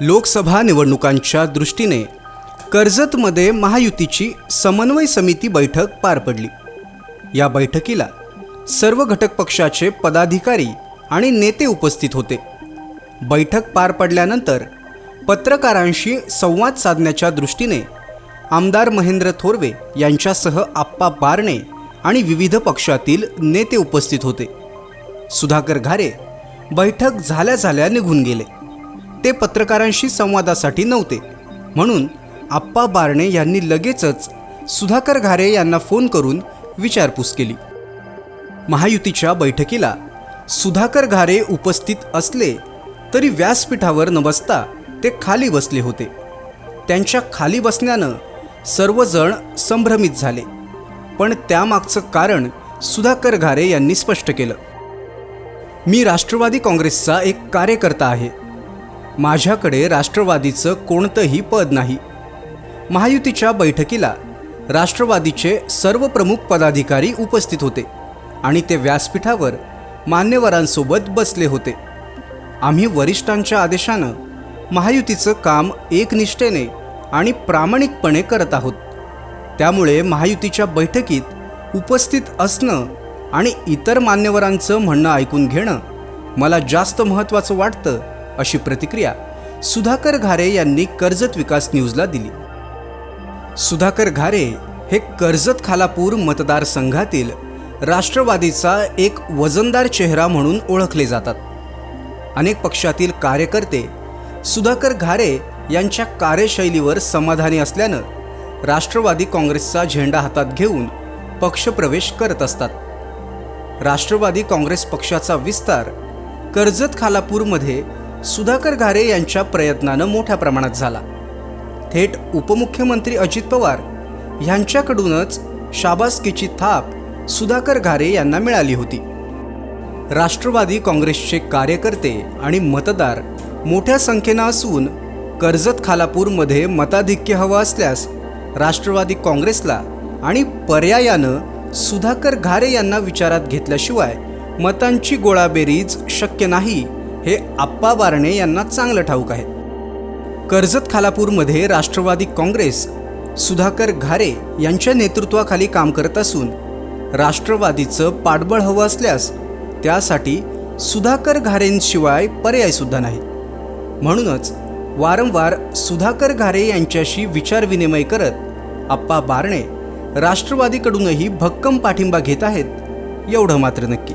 लोकसभा निवडणुकांच्या दृष्टीने कर्जतमध्ये महायुतीची समन्वय समिती बैठक पार पडली. या बैठकीला सर्व घटक पक्षाचे पदाधिकारी आणि नेते उपस्थित होते. बैठक पार पडल्यानंतर पत्रकारांशी संवाद साधण्याच्या दृष्टीने आमदार महेंद्र थोरवे यांच्यासह आप्पा बारणे आणि विविध पक्षातील नेते उपस्थित होते. सुधाकर घारे बैठक झाल्या झाल्या निघून गेले. ते पत्रकारांशी संवादासाठी नव्हते. म्हणून आप्पा बारणे यांनी लगेचच सुधाकर घारे यांना फोन करून विचारपूस केली. महायुतीच्या बैठकीला सुधाकर घारे उपस्थित असले तरी व्यासपीठावर न बसता ते खाली बसले होते. त्यांच्या खाली बसण्यानं सर्वजण संभ्रमित झाले. पण त्यामागचं कारण सुधाकर घारे यांनी स्पष्ट केलं. मी राष्ट्रवादी काँग्रेसचा एक कार्यकर्ता आहे. माझ्याकडे राष्ट्रवादीचं कोणतंही पद नाही. महायुतीच्या बैठकीला राष्ट्रवादीचे सर्व प्रमुख पदाधिकारी उपस्थित होते आणि ते व्यासपीठावर मान्यवरांसोबत बसले होते. आम्ही वरिष्ठांच्या आदेशानं महायुतीचं काम एकनिष्ठेने आणि प्रामाणिकपणे करत आहोत. त्यामुळे महायुतीच्या बैठकीत उपस्थित असणं आणि इतर मान्यवरांचं म्हणणं ऐकून घेणं मला जास्त महत्त्वाचं वाटतं अशी प्रतिक्रिया सुधाकर घारे यांनी कर्जत विकास न्यूजला दिली. सुधाकर घारे हे कर्जत खालापूर मतदारसंघातील राष्ट्रवादीचा एक वजनदार चेहरा म्हणून ओळखले जातात. अनेक पक्षातील कार्यकर्ते सुधाकर घारे यांच्या कार्यशैलीवर समाधानी असल्यानं राष्ट्रवादी काँग्रेसचा झेंडा हातात घेऊन पक्षप्रवेश करत असतात. राष्ट्रवादी काँग्रेस पक्षाचा विस्तार कर्जत खालापूरमध्ये सुधाकर घारे यांच्या प्रयत्नानं मोठ्या प्रमाणात झाला. थेट उपमुख्यमंत्री अजित पवार यांच्याकडूनच शाबासकीची थाप सुधाकर घारे यांना मिळाली होती. राष्ट्रवादी काँग्रेसचे कार्यकर्ते आणि मतदार मोठ्या संख्येनं असून कर्जत खालापूरमध्ये मताधिक्य हवं असल्यास राष्ट्रवादी काँग्रेसला आणि पर्यायानं सुधाकर घारे यांना विचारात घेतल्याशिवाय मतांची गोळाबेरीज शक्य नाही हे आप्पा बारणे यांना चांगलं ठाऊक आहे. कर्जत खालापूरमध्ये राष्ट्रवादी काँग्रेस सुधाकर घारे यांच्या नेतृत्वाखाली काम करत असून राष्ट्रवादीचं पाठबळ हवं असल्यास त्यासाठी सुधाकर घारेंशिवाय पर्यायसुद्धा नाही. म्हणूनच वारंवार सुधाकर घारे यांच्याशी विचारविनिमय करत आप्पा बारणे राष्ट्रवादीकडूनही भक्कम पाठिंबा घेत आहेत एवढं मात्र नक्की.